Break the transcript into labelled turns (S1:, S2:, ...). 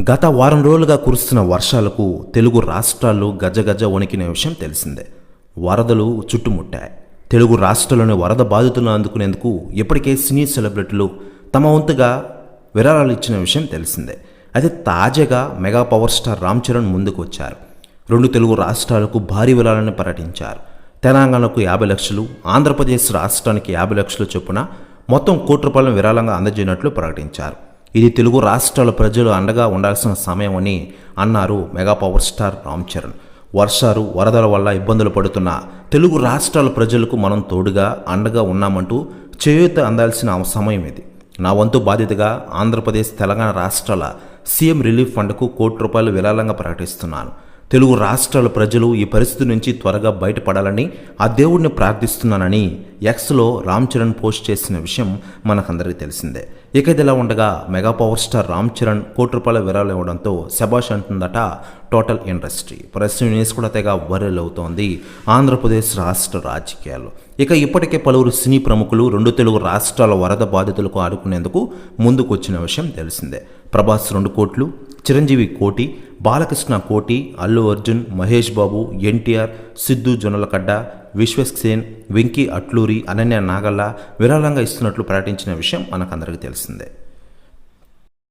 S1: గత వారం రోజులుగా కురుస్తున్న వర్షాలకు తెలుగు రాష్ట్రాలు గజగజ వణికిన విషయం తెలిసిందే. వరదలు చుట్టుముట్టాయి. తెలుగు రాష్ట్రాల్లోని వరద బాధితులను అందుకునేందుకు ఇప్పటికే సినీ సెలబ్రిటీలు తమ వంతుగా విరాళాలు ఇచ్చిన విషయం తెలిసిందే. అయితే తాజాగా mega power star Ram Charan ముందుకు వచ్చారు రెండు తెలుగు రాష్ట్రాలకు భారీ విరాళాలను ప్రకటించారు. తెలంగాణకు యాభై లక్షలు ఆంధ్రప్రదేశ్ రాష్ట్రానికి యాభై లక్షలు చొప్పున మొత్తం కోటి రూపాయలను విరాళంగా అందజేయనట్లు ప్రకటించారు. ఇది తెలుగు రాష్ట్రాల ప్రజలు అండగా ఉండాల్సిన సమయం అని అన్నారు mega power star Ram Charan. వర్షాలు వరదల వల్ల ఇబ్బందులు పడుతున్న తెలుగు రాష్ట్రాల ప్రజలకు మనం తోడుగా అండగా ఉన్నామంటూ చేయూత అందాల్సిన సమయం ఇది. నా వంతు బాధ్యతగా ఆంధ్రప్రదేశ్ తెలంగాణ రాష్ట్రాల సీఎం రిలీఫ్ ఫండ్కు కోటి రూపాయలు విరాళంగా ప్రకటిస్తున్నాను. తెలుగు రాష్ట్రాల ప్రజలు ఈ పరిస్థితి నుంచి త్వరగా బయటపడాలని ఆ దేవుడిని ప్రార్థిస్తున్నానని ఎక్స్లో రామ్ చరణ్ పోస్ట్ చేసిన విషయం మనకందరికీ తెలిసిందే. ఇక ఇదిలా ఉండగా mega power star Ram Charan కోటి రూపాయల విరాళం ఇవ్వడంతో శబాష్ అంటుందట టోటల్ ఇండస్ట్రీ ప్రస్తుతం న్యూస్ కూడా తెగ వైరల్ అవుతోంది. ఆంధ్రప్రదేశ్ రాష్ట్ర రాజకీయాలు ఇక ఇప్పటికే పలువురు సినీ ప్రముఖులు రెండు తెలుగు రాష్ట్రాల వరద బాధితులకు ఆడుకునేందుకు ముందుకు వచ్చిన విషయం తెలిసిందే. ప్రభాస్ రెండు కోట్లు చిరంజీవి కోటి బాలకృష్ణ కోటి అల్లు అర్జున్ మహేష్ బాబు ఎన్టీఆర్ సిద్ధు జొన్నలకడ్డ విశ్వక్సేన్ వెంకీ అట్లూరి అనన్య నాగల్ల విరాళంగా ఇస్తున్నట్లు ప్రకటించిన విషయం మనకందరికీ తెలిసిందే.